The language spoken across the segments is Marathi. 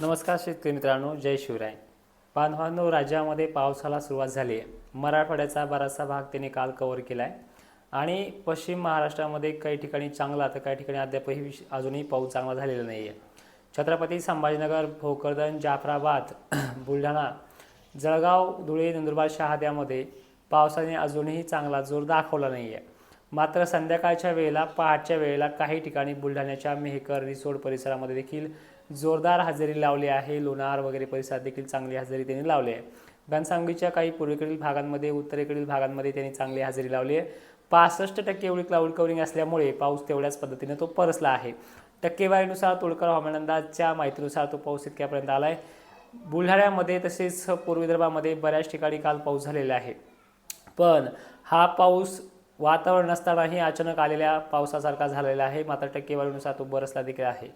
नमस्कार शेतकरी मित्रांनो जय शिवराय. बांधवांनो राज्यामध्ये पावसाला सुरुवात झाली आहे. मराठवाड्याचा बराचसा भाग त्यांनी काल कव्हर केला आहे आणि पश्चिम महाराष्ट्रामध्ये काही ठिकाणी चांगला तर काही ठिकाणी अद्यापही अजूनही पाऊस चांगला झालेला नाही आहे छत्रपती संभाजीनगर भोकरदन जाफराबाद बुलढाणा जळगाव धुळे नंदुरबार शहाद्यामध्ये पावसाने अजूनही चांगला जोर दाखवला नाही आहे मात्र संध्याकाळच्या वेळेला पहाटच्या वेळेला काही ठिकाणी बुलढाण्याच्या मेहकर रिसोड परिसरामध्ये देखील जोरदार हजेरी लावली आहे. लोणार वगैरे परिसरात देखील चांगली हजेरी त्यांनी लावली आहे. घनसावंगीच्या काही पूर्वेकडील भागांमध्ये उत्तरेकडील भागांमध्ये त्यांनी चांगली हजेरी लावली आहे. पासष्ट टक्के एवढी क्लाउड कवरिंग असल्यामुळे पाऊस तेवढ्याच पद्धतीने तो परसला आहे. टक्केवारीनुसार तोडकर हवामान अंदाजच्या माहितीनुसार तो पाऊस इतक्यापर्यंत आला आहे बुलढाण्यामध्ये तसेच पूर्व विदर्भामध्ये बऱ्याच ठिकाणी काल पाऊस झालेला आहे. पण हा पाऊस वातावरण नसतानाही अचानक आलेल्या पावसासारखा झालेला आहे. मात्र टक्केवारीनुसार तो बरसला देखील आहे.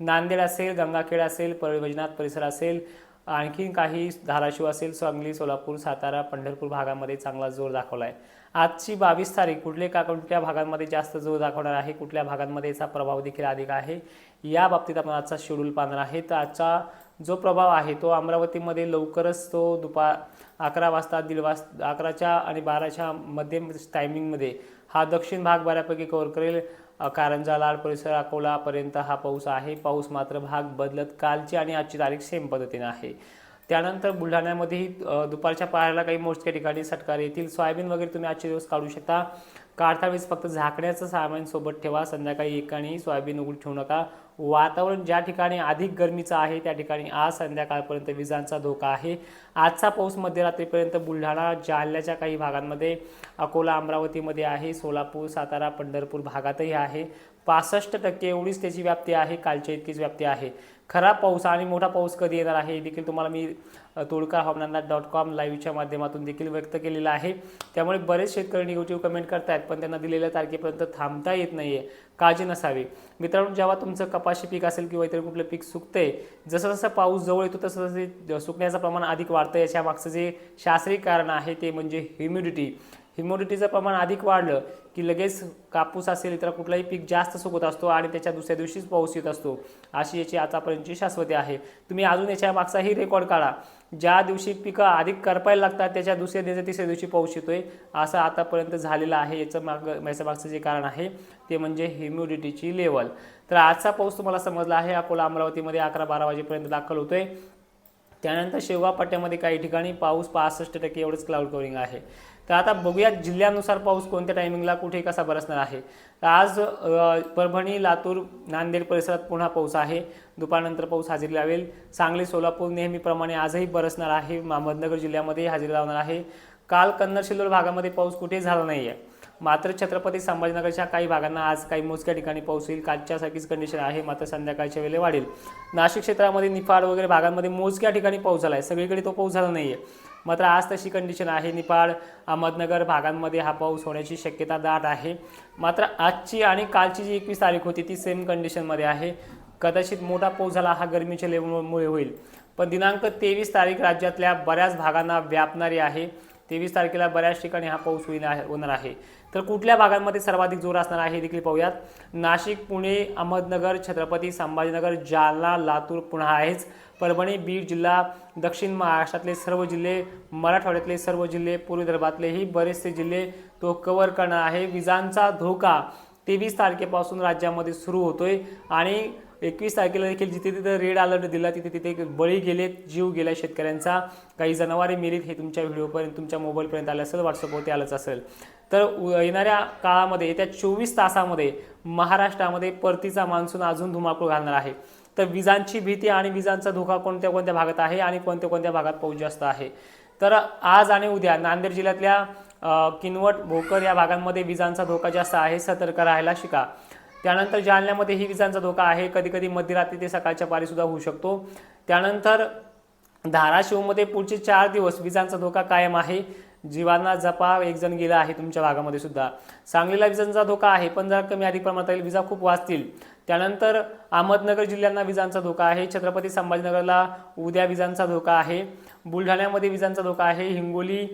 नांदेड असेल गंगाखेड असेल परळी वैजनाथ परिसर असेल आणखीन काही धाराशिव असेल सांगली सोलापूर सातारा पंढरपूर भागामध्ये चांगला जोर दाखवला आहे आजची बावीस तारीख कुठले का कुठल्या भागांमध्ये जास्त जोर दाखवणार आहे कुठल्या भागांमध्ये याचा प्रभाव देखील अधिक आहे या बाबतीत आपण आजचा शेड्यूल पाहणार आहे. तर आजचा जो प्रभाव आहे तो अमरावतीमध्ये लवकरच तो दुपार अकरा वाजता दीड वाजता अकराच्या आणि बाराच्या मध्यम टायमिंगमध्ये हा दक्षिण भाग बऱ्यापैकी कव्हर करेल. कारंजा लाड परिसर अकोलापर्यंत हा पाऊस आहे. पाऊस मात्र भाग बदलत कालची आणि आजची तारीख सेम पद्धतीने आहे. त्यानंतर बुलढाण्यामध्येही दुपारच्या पहायला काही मोजक्या ठिकाणी सटकार येतील. सोयाबीन वगैरे तुम्ही आजचे दिवस काढू शकता. काढता वेळेस फक्त झाकण्याचं सामान सोबत ठेवा. संध्याकाळी एकाने सोयाबीन उघड ठेवू नका. वातावरण ज्या ठिकाणी अधिक गरमीचं आहे त्या ठिकाणी आज संध्याकाळपर्यंत विजांचा धोका आहे. आजचा पाऊस मध्यरात्रीपर्यंत बुलढाणा जालन्याच्या काही भागांमध्ये अकोला अमरावतीमध्ये आहे. सोलापूर सातारा पंढरपूर भागातही आहे. पासष्ट टक्के एवढीच त्याची व्याप्ती आहे कालच्या इतकीच व्याप्ती आहे. खराब पाऊस आणि मोठा पाऊस कधी येणार आहे हे देखील तुम्हाला मी तोडका हवामानात डॉट कॉम लाईव्हच्या माध्यमातून देखील व्यक्त केलेलं आहे. त्यामुळे बरेच शेतकरी निगेटिव्ह कमेंट करतायत पण त्यांना दिलेल्या तारखेपर्यंत थांबता येत नाही आहे काळजी नसावी. मित्रांनो जेव्हा तुमचं कपाशी पीक असेल किंवा इतर कुठलं पीक सुकते जसं जसं पाऊस जवळ येतो तसं तसं सुकण्याचं प्रमाण अधिक वाढतं याच्या मागचं जे शास्त्रीय कारण आहे ते म्हणजे ह्युमिडिटी ह्युमिडिटीचं प्रमाण अधिक वाढलं की लगेच कापूस असेल इतर कुठलाही पीक जास्त सुकत असतो आणि त्याच्या दुसऱ्या दिवशीच पाऊस येत असतो. अशी याची आतापर्यंतची शाश्वती आहे. तुम्ही अजून याच्या मागचाही रेकॉर्ड काढा. ज्या दिवशी पिकं अधिक करपायला लागतात त्याच्या दुसऱ्या दिवशी तिसऱ्या दिवशी पाऊस येतोय असं आतापर्यंत झालेलं आहे. याचं माग याच्या मागचं जे कारण आहे ते म्हणजे ह्युमिडिटीची लेवल तर आजचा पाऊस तुम्हाला समजला आहे. अकोला अमरावतीमध्ये अकरा बारा वाजेपर्यंत दाखल होतोय. त्यानंतर शेवगा पट्ट्यामध्ये काही ठिकाणी पाऊस पासष्ट टक्के एवढंच क्लाउड कव्हरिंग आहे. तर आता बघूयात जिल्ह्यानुसार पाऊस कोणत्या टायमिंगला कुठे कसा बरसणार आहे. तर आज परभणी लातूर नांदेड परिसरात पुन्हा पाऊस आहे. दुपारनंतर पाऊस हजेरी लावेल. सांगली सोलापूर नेहमीप्रमाणे आजही बरसणार आहे. अहमदनगर जिल्ह्यामध्ये हजेरी लावणार आहे. काल कन्नड शिल्लोड भागामध्ये पाऊस कुठेही झाला नाही आहे मात्र छत्रपती संभाजीनगरच्या काही भागांना आज काही मोजक्या ठिकाणी पाऊस येईल. कालच्यासारखीच कंडिशन आहे. मात्र संध्याकाळच्या वेळेला वाढेल. नाशिक क्षेत्रामध्ये निफाड वगैरे भागांमध्ये मोजक्या ठिकाणी पाऊस झाला आहे सगळीकडे तो पाऊस झाला नाही आहे मात्र आज तशी कंडिशन आहे. निपाळ अहमदनगर भागांमध्ये हा पाऊस होण्याची शक्यता दाट आहे. मात्र आजची आणि कालची जी एकवीस तारीख होती ती सेम कंडिशनमध्ये आहे. कदाचित मोठा पाऊस झाला हा गरमीच्या लेवलमुळे होईल. पण दिनांक तेवीस तारीख राज्यातल्या बऱ्याच भागांना व्यापणारी आहे. तेवीस तारखेला बऱ्याच ठिकाणी हा पाऊस होईल होणार आहे. तर कुठल्या भागांमध्ये सर्वाधिक जोर असणार आहे हे देखील पाहूयात. नाशिक पुणे अहमदनगर छत्रपती संभाजीनगर जालना लातूर पुन्हा आहेच. परभणी बीड जिल्हा दक्षिण महाराष्ट्रातले सर्व जिल्हे मराठवाड्यातले सर्व जिल्हे पूर्व विदर्भातलेही बरेचसे जिल्हे तो कवर करणार आहे. विजांचा धोका तेवीस तारखेपासून राज्यामध्ये सुरू होतोय आणि एकवीस तारखेला देखील जिथे तिथे रेड अलर्ट दिला तिथे तिथे बळी गेलेत जीव गेला शेतकऱ्यांचा. काही जनावरे मेलीत हे तुमच्या व्हिडिओपर्यंत तुमच्या मोबाईलपर्यंत आलं असेल व्हॉट्सअपवरती आलंच असेल. तर येणाऱ्या काळामध्ये येत्या चोवीस तासामध्ये महाराष्ट्रामध्ये परतीचा मान्सून अजून धुमाकूळ घालणार आहे. तर विजांची भीती आणि विजांचा धोका कोणत्या कोणत्या भागात आहे आणि कोणत्या कोणत्या भागात पाऊस जास्त आहे? तर आज आणि उद्या नांदेड जिल्ह्यातल्या किनवट भोकर या भागांमध्ये विजांचा धोका जास्त आहे. सतर्क राहायला शिका. त्यानंतर जालन्यामध्येही विजांचा धोका आहे. कधी कधी मध्यरात्री ते सकाळच्या पारीसुद्धा होऊ शकतो. त्यानंतर धाराशिवमध्ये पुढचे चार दिवस विजांचा धोका कायम आहे. जीवांना जपा एक जण गेला आहे तुमच्या भागामध्ये सुद्धा. सांगलीला विजांचा धोका आहे पण जरा कमी अधिक प्रमाणात विजा खूप वाचतील. त्यानंतर अहमदनगर जिल्ह्यांना विजांचा धोका आहे छत्रपती संभाजीनगरला उद्या विजांचा धोका आहे बुलढाण्यामध्ये विजांचा धोका आहे हिंगोली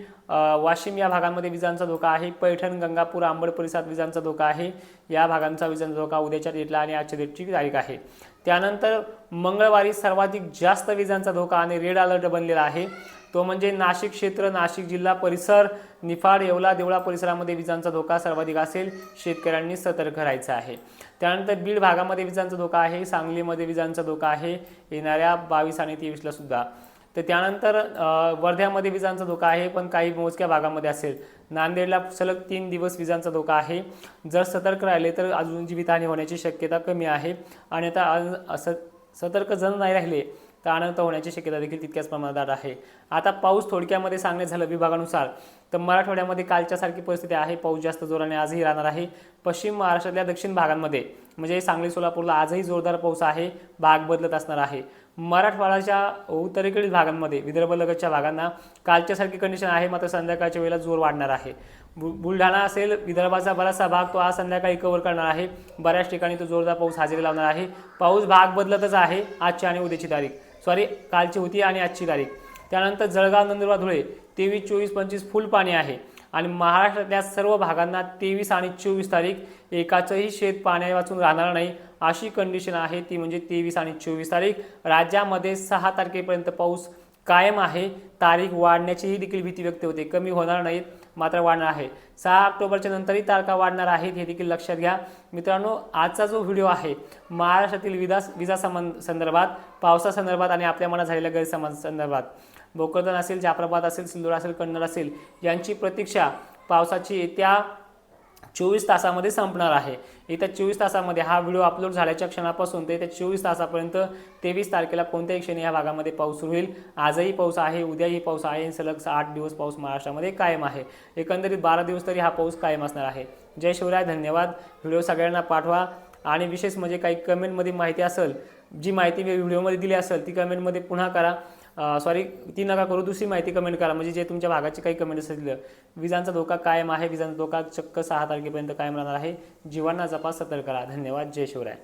वाशिम या भागांमध्ये विजांचा धोका आहे पैठण गंगापूर आंबड परिसरात विजांचा धोका आहे. या भागांचा विजांचा धोका उद्याच्या डेटला आणि आजच्या डेटची तारीख आहे. त्यानंतर मंगळवारी सर्वाधिक जास्त विजांचा धोका आणि रेड अलर्ट बनलेला आहे. तो म्हणजे नाशिक क्षेत्र नाशिक जिल्हा परिसर निफाड येवला देवळा परिसरामध्ये विजांचा धोका सर्वाधिक असेल. शेतकऱ्यांनी सतर्क राहायचं आहे. त्यानंतर बीड भागामध्ये विजांचा धोका आहे. सांगलीमध्ये विजांचा धोका आहे. येणाऱ्या बावीस आणि तेवीसला सुद्धा. तर त्यानंतर वर्ध्यामध्ये विजांचा धोका आहे पण काही मोजक्या भागामध्ये असेल. नांदेडला सलग तीन दिवस विजांचा धोका आहे. जर सतर्क राहिले तर अजून जीवितहानी होण्याची शक्यता कमी आहे. आणि आता असं सतर्क जण नाही राहिले तर अनर्थ होण्याची शक्यता देखील तितक्याच प्रमाणात आहे. आता पाऊस थोडक्यामध्ये सांगणे झालं विभागानुसार तर मराठवाड्यामध्ये कालच्यासारखी परिस्थिती आहे. पाऊस जास्त जोराने आजही राहणार आहे. पश्चिम महाराष्ट्रातल्या दक्षिण भागांमध्ये म्हणजे सांगली सोलापूरला आजही जोरदार पाऊस आहे. भाग बदलत असणार आहे. मराठवाड्याच्या उत्तरेकडील भागांमध्ये विदर्भ लगतच्या भागांना कालच्यासारखी कंडिशन आहे. मात्र संध्याकाळच्या वेळेला जोर वाढणार आहे. बु बुलढाणा असेल विदर्भाचा बराचसा भाग तो आज संध्याकाळी कव्हर करणार आहे. बऱ्याच ठिकाणी तो जोरदार पाऊस हजेरी लावणार आहे. पाऊस भाग बदलतच आहे. आजची आणि उद्याची तारीख. सॉरी कालची होती आणि आजची तारीख. त्यानंतर जळगाव नंदुरबार धुळे तेवीस चोवीस पंचवीस फुल पाणी आहे. आणि महाराष्ट्रातल्या सर्व भागांना तेवीस आणि चोवीस तारीख एकाचंही शेत पाण्या वाचून राहणार नाही अशी कंडिशन आहे ती म्हणजे तेवीस आणि चोवीस तारीख. राज्यामध्ये सहा तारखेपर्यंत पाऊस कायम आहे. तारीख वाढण्याचीही देखील भीती व्यक्त होते. कमी होणार नाहीत मात्र वाढणार आहे. सहा ऑक्टोबरच्या नंतरही तारखा वाढणार आहेत हे देखील लक्षात घ्या. मित्रांनो आजचा जो व्हिडिओ आहे महाराष्ट्रातील विदा विजा संबंध संदर्भात पावसासंदर्भात आणि आपल्या मनात झालेल्या गैरसमज संदर्भात. भोकरदन असेल जाफराबाद असेल सिंदूर असेल कन्नड असेल यांची प्रतीक्षा पावसाची येत्या चोवीस तासामध्ये संपणार आहे. येत्या चोवीस तासामध्ये हा व्हिडिओ अपलोड झाल्याच्या क्षणापासून ते येत्या चोवीस तासापर्यंत तेवीस तारखेला कोणत्याही क्षणी या भागामध्ये पाऊस सुरू होईल? आजही पाऊस आहे उद्याही पाऊस आहे. आणि सलग आठ दिवस पाऊस महाराष्ट्रामध्ये कायम आहे. एकंदरीत बारा दिवस तरी हा पाऊस कायम असणार आहे. जय शिवराय धन्यवाद. व्हिडिओ सगळ्यांना पाठवा. आणि विशेष म्हणजे काही कमेंटमध्ये माहिती असेल जी माहिती मी व्हिडिओमध्ये दिली असेल ती कमेंटमध्ये पुन्हा करा. सॉरी ती नका करू. दुसरी माहिती कमेंट करा. म्हणजे जे तुमच्या भागाची काही कमेंट असतील विजांचा धोका कायम आहे. विजांचा धोका चक्क सहा तारखेपर्यंत कायम राहणार आहे. जीवांना जपा सतर्क करा धन्यवाद. जय शिवराय.